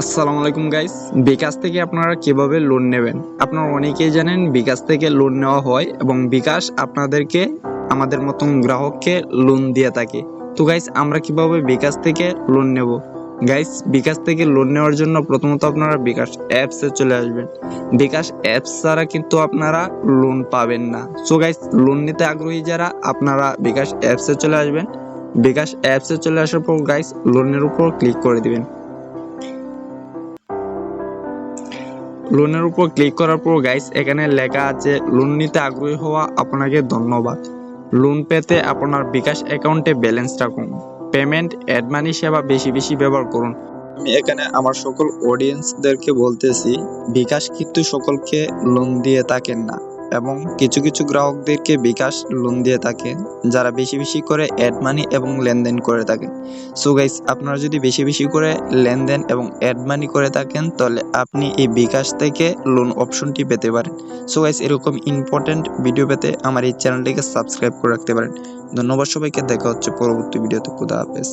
আসসালামু আলাইকুম গাইস বিকাশ থেকে আপনারা কীভাবে লোন নেবেন? আপনারা অনেকেই জানেন, বিকাশ থেকে লোন নেওয়া হয় এবং বিকাশ আপনাদেরকে আমাদের মতন গ্রাহককে লোন দিয়ে থাকে। তো গাইস আমরা কীভাবে বিকাশ থেকে লোন নেব? গাইস বিকাশ থেকে লোন নেওয়ার জন্য প্রথমত আপনারা বিকাশ অ্যাপসে চলে আসবেন। বিকাশ অ্যাপস ছাড়া কিন্তু আপনারা লোন পাবেন না। সো গাইস লোন নিতে আগ্রহী যারা, আপনারা বিকাশ অ্যাপসে চলে আসবেন। বিকাশ অ্যাপসে চলে আসার পর গাইস লোনের উপর ক্লিক করে দিবেন। লোনের উপর ক্লিক করার পর গাইস এখানে লেখা আছে লোন নিতে আগ্রহী হওয়া আপনাকে ধন্যবাদ। লোন পেতে আপনার বিকাশ অ্যাকাউন্টে ব্যালেন্স রাখুন। পেমেন্ট অ্যাডমানি সেবা বেশি বেশি ব্যবহার করুন। আমি এখানে আমার সকল অডিয়েন্সদেরকে বলতেছি, বিকাশ কিন্তু সকলকে লোন দিয়ে থাকেন না। এবং কিছু কিছু গ্রাহকদেরকে বিকাশ লোন দিয়ে থাকে, যারা বেশি বেশি করে অ্যাড মানি এবং লেনদেন করে থাকেন সো গাইস আপনারা যদি বেশি বেশি করে লেনদেন এবং অ্যাড মানি করে থাকেন, তাহলে আপনি এই বিকাশ থেকে লোন অপশনটি পেতে পারেন। সো গাইস এরকম ইম্পর্টেন্ট ভিডিও পেতে আমার এই চ্যানেলটিকে সাবস্ক্রাইব করে রাখতে পারেন। ধন্যবাদ সবাইকে, দেখা হচ্ছে পরবর্তী ভিডিওতে খুদা হাফেজ।